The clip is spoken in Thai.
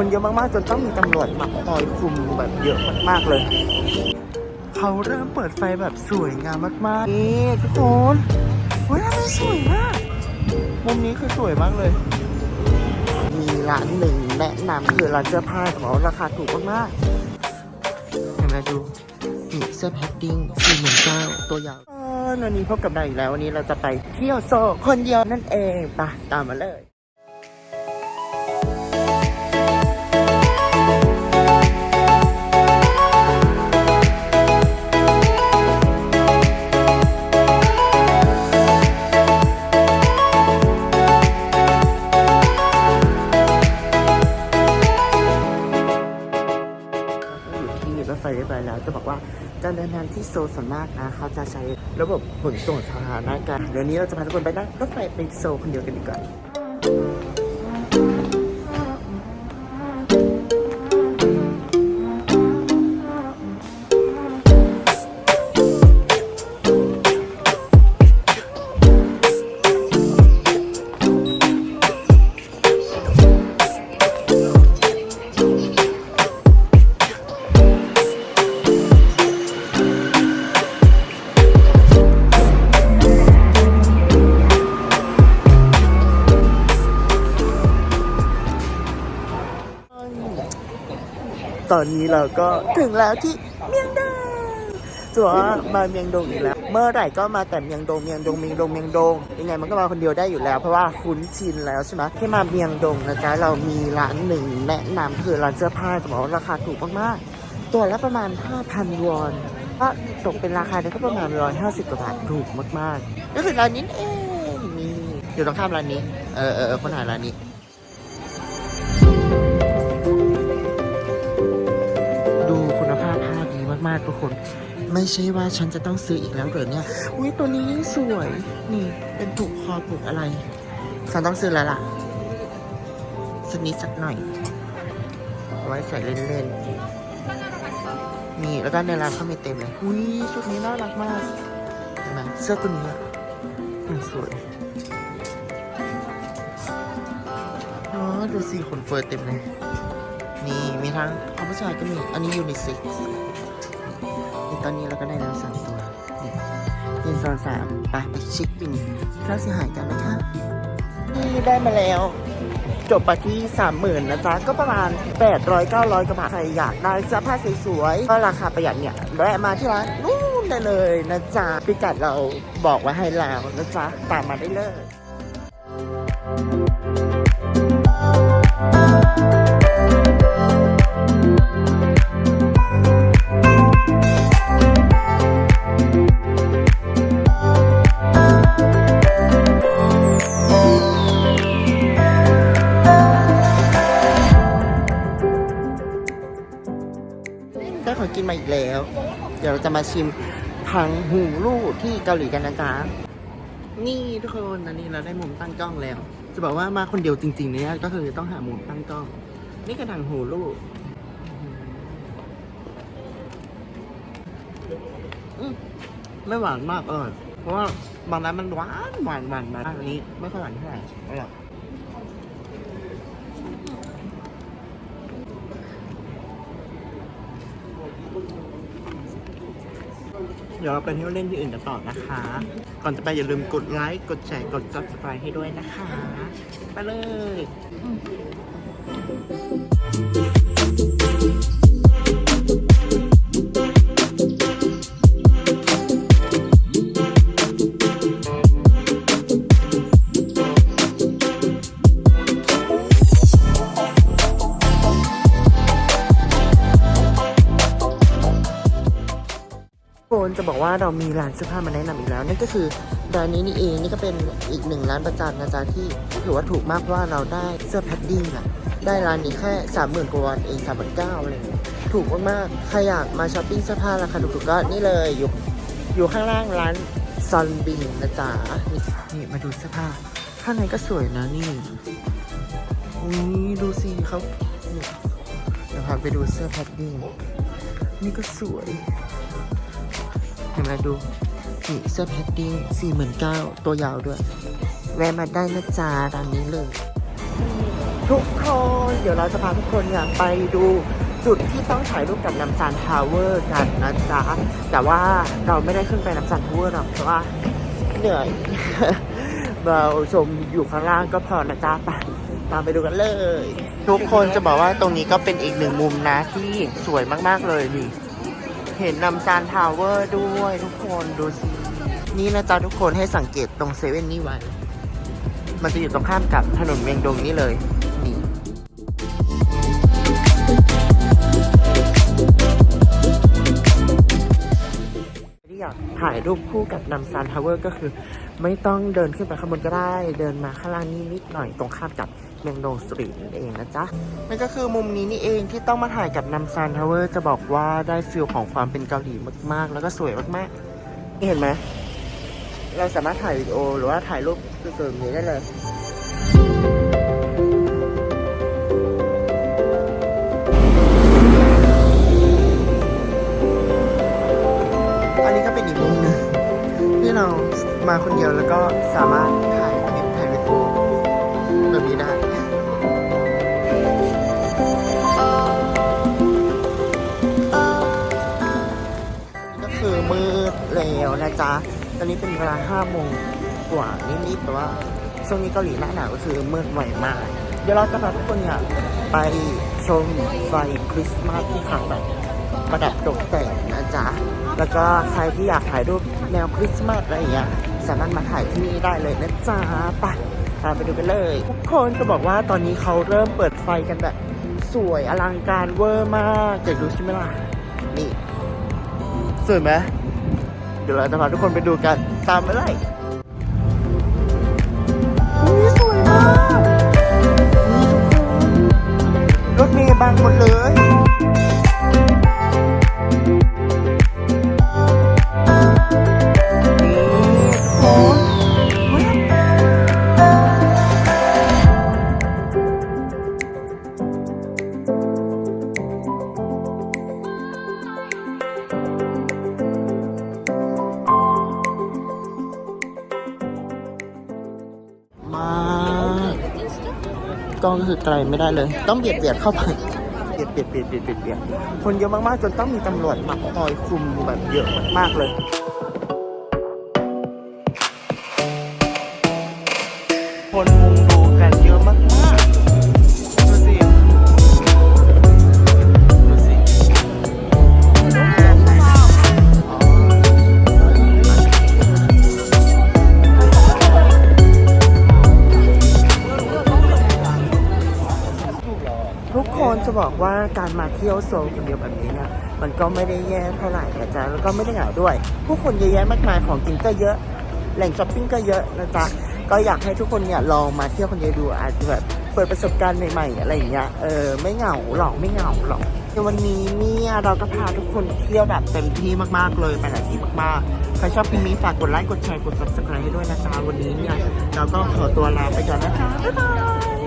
คนเยอะมากๆ จนต้องมีตำรวจมาคอยคุมแบบเยอะมากๆเลย เขาเริ่มเปิดไฟแบบสวยงามมากๆนี่ทุกคนเฮ้ยมันสวยมาก มุมนี้คือสวยมากเลย มีร้านหนึ่งแนะนำคือร้านเสื้อผ้าของเราราคาถูกมากๆเห็นไหมดูนี่เสื้อแพดดิ้งสี่หมื่นเก้าตัวยาววันนี้พบกับเราอีกแล้ววันนี้เราจะไปเที่ยวโซลคนเดียวนั่นเองไปตามมาเลย รถไฟเรียบร้อยแล้ว จะบอกว่าการเดินทางที่โซลส่วนมากนะเขาจะใช้ระบบขนส่งสาธารณะกันเดี๋ยวนี้เราจะพาทุกคนไปนั่งรถไฟไปโซลคนเดียวกันดีกว่า ตอนนี้เราก็ถึงแล้วที่เมียงดงจะบอกว่ามาเมียงดงอีกแล้ว เมื่อไหร่ก็มาแต่เมียงดง เมียงดง เมียงดง เมียงดง ยังไงมันก็มาคนเดียวได้อยู่แล้ว เพราะว่าคุ้นชินแล้วใช่ไหมแค่มาเมียงดงนะจ๊ะเรามีร้านหนึ่งแนะนำคือร้านเสื้อผ้าจะบอกว่าราคาถูกมากๆ ตัวละประมาณ 5,000 วอนก็ตกเป็นราคาเนี่ยก็ประมาณ 150กว่าบาทถูกมากๆก็คือร้านนี้เองนี่อยู่ตรงข้ามร้านนี้ เออเออเออคนหาร้านนี้ากทุกคน ไม่ใช่ว่าฉันจะต้องซื้ออีกแล้วเหรอเนี่ยอุ้ยตัวนี้ยิ่งสวย นี่เป็นผูกคอผูกอะไร ฉันต้องซื้อแล้วล่ะ สักนิดสักหน่อยเอาไว้ใส่เล่นๆนี่แล้วก็ในร้านเขามีเต็มเลยอุ้ยชุดนี้น่ารักมากเห็นไหมเสื้อตัวนี้อะสวยอ๋อดูสิขนเฟิร์เต็มเลย นี่มีทั้งของผู้ชายก็มี อันนี้ยูนิเซ็กซ์ ตอนนี้เราก็ได้แล้วสามตัวนี่หนึ่สองสามไปไปเช็คบินค่าเสียหายกันนะคะนี่ได้มาแล้ว จบไปที่สามหมื่นนะจ๊ะ ก็ประมาณแปดร้อยเก้าร้อยกว่าบาทใครอยากได้เสื้อผ้าสวยๆก็ราคาประหยัดเนี่ยแวะมาที่ร้านนู่นได้เลยนะจ๊ะพิกัดเราบอกไว้ให้แล้วนะจ๊ะ ตามมาได้เลยได้ อีกแล้ว เดี๋ยวเราจะมาชิมพังหูลูกที่เกาหลีกันนะจ๊ะนี่ทุกคนอันนี้เราได้มุมตั้งกล้องแล้ว จะบอกว่ามาคนเดียวจริง ๆ เนี่ยก็คือต้องหามุมตั้งกล้อง นี่กระถังหูลูกอืมไม่หวานมากเออเพราะว่าบางร้านมันหวานหวานหวานมาอันนี้ไม่ค่อยหวานเท่าไหร่อร่อย เดี๋ยวเราไปเที่ยวเล่นที่อื่นกันต่อนะคะ ก่อนจะไปอย่าลืมกดไลค์ กดแชร์ กด subscribe ให้ด้วยนะคะ ไปเลย บอกว่าเรามีร้านเสื้อผ้ามาแนะนำอีกแล้วนั่นก็คือร้านนี้นี่เองนี่ก็เป็นอีกหนึ่งร้านประจำนะจ๊ะที่ถือว่าถูกมากเพราะว่าเราได้เสื้อแพดดิ้งอะได้ร้านนี้แค่สามหมื่นกว่าวันเองสามหมื่นเก้าอะไรเงี้ยถูกมากๆใครอยากมาช้อปปิ้งเสื้อผ้าราคาถูกๆก็นี่เลยอยู่อยู่ข้างล่างร้านซอนบินนะจ๊ะนี่มาดูเสื้อผ้าข้างในก็สวยนะนี่อุ้ยดูสิเขาเดี๋ยวพาไปดูเสื้อแพดดิ้งนี่ก็สวย ห็นไหมดูนี่เสื้อแพดดิ้งสี่หมื่นเก้าตัวยาวด้วย แวะมาได้นะจ๊ะร้านนี้เลย ทุกคนเดี๋ยวเราจะพาทุกคนเนี่ยไปดูจุดที่ต้องถ่ายรูปกับน้ำซานทาวเวอร์กันนะจ๊ะ แต่ว่าเราไม่ได้ขึ้นไปน้ำซานทาวเวอร์หรอกเพราะว่าเหนื่อยเราชมอยู่ข้างล่างก็พอนะจ๊ะไปตามไปดูกันเลย ทุกคนจะบอกว่าตรงนี้ก็เป็นอีกหนึ่งมุมนะที่สวยมากๆเลยนี่ เห็นนำซานทาวเวอร์ด้วยทุกคนดูสิ นี่นะจ๊ะทุกคนให้สังเกตตรงเซเว่นนี่ไว้ มันจะอยู่ตรงข้ามกับถนนเวียงดงนี่เลยนี่ที่อยากถ่ายรูปคู่กับนำซานทาวเวอร์ก็คือ ไม่ต้องเดินขึ้นไปข้างบนก็ได้ เดินมาข้างล่างนี่นิดหน่อยตรงข้ามกับ เมียงดงสตรีทนั่นเองนะจ๊ะนั่นก็คือมุมนี้นี่เองที่ต้องมาถ่ายกับนำซานทาวเวอร์จะบอกว่าได้ฟิลของความเป็นเกาหลีมากๆ แล้วก็สวยมากๆ นี่เห็นไหมเราสามารถถ่ายวิดีโอหรือว่าถ่ายรูปสวยๆแบบนี้ได้เลยอันนี้ก็เป็นอีกมุมหนึ่งที่เรามาคนเดียวแล้วก็สามารถถ่ายคลิปถ่ายวิดีโอ แล้วนะจ๊ะ ตอนนี้เป็นเวลาห้าโมงกว่านิดๆแต่ว่าช่วงนี้เกาหลีหน้าหนาวก็คือมืดไวมาก เดี๋ยวเราจะพาทุกคนเนี่ยไปชมไฟคริสต์มาสที่เขาแบบประดับตกแต่งนะจ๊ะ แล้วก็ใครที่อยากถ่ายรูปแนวคริสต์มาสอะไรอย่างเงี้ยสามารถมาถ่ายที่นี่ได้เลยนะจ๊ะไปตาไปดูกันเลย ทุกคนจะบอกว่าตอนนี้เขาเริ่มเปิดไฟกันแบบสวยอลังการเวอร์มากอยากดูใช่ไหมล่ะ นี่ สวยไหม ดี๋ยวเราจะพาทุกคนไปดูกันตามมาเลยอุ๊ยสวยมากนี่ทุกคนรถเมย์บังหมดเลย มากกล้องคือไกลไม่ได้เลย ต้องเบียดเบียดเข้าไปเบียดเบียดเบียดเบียดเบียดเบียดคนเยอะมากๆจนต้องมีตำรวจมาคอยคุมแบบเยอะมากๆเลยคนมุงดูกันเยอะมาก คนจะบอกว่าการมาเที่ยวโซลคนเดียวแบบนี้นี่ยมันก็ไม่ได้แย่เท่าไหร่นะจ๊ะแล้วก็ไม่ได้เหงาด้วย ผู้คนเยอะแยะมากมายของกินก็เยอะ แหล่งช้อปปิ้งก็เยอะนะจ๊ะก็อยากให้ทุกคนเนี่ยลองมาเที่ยวคนเดียวดูอาจจะแบบเปิดประสบการณ์ใหม่ๆอะไรอย่างเงี้ยเออไม่เหงาหรอกไม่เหงาหรอกในวันนี้เนี่ยเราก็พาทุกคนเที่ยวแบบเต็มที่มากๆเลยไปหลายที่มากๆใครชอบคลิปนี้ฝากกดไลค์กดแชร์กด subscribe ให้ด้วยนะจ๊ะวันนี้เนี่ยเราก็ขอตัวลาไปก่อนนะคะบ๊ายบาย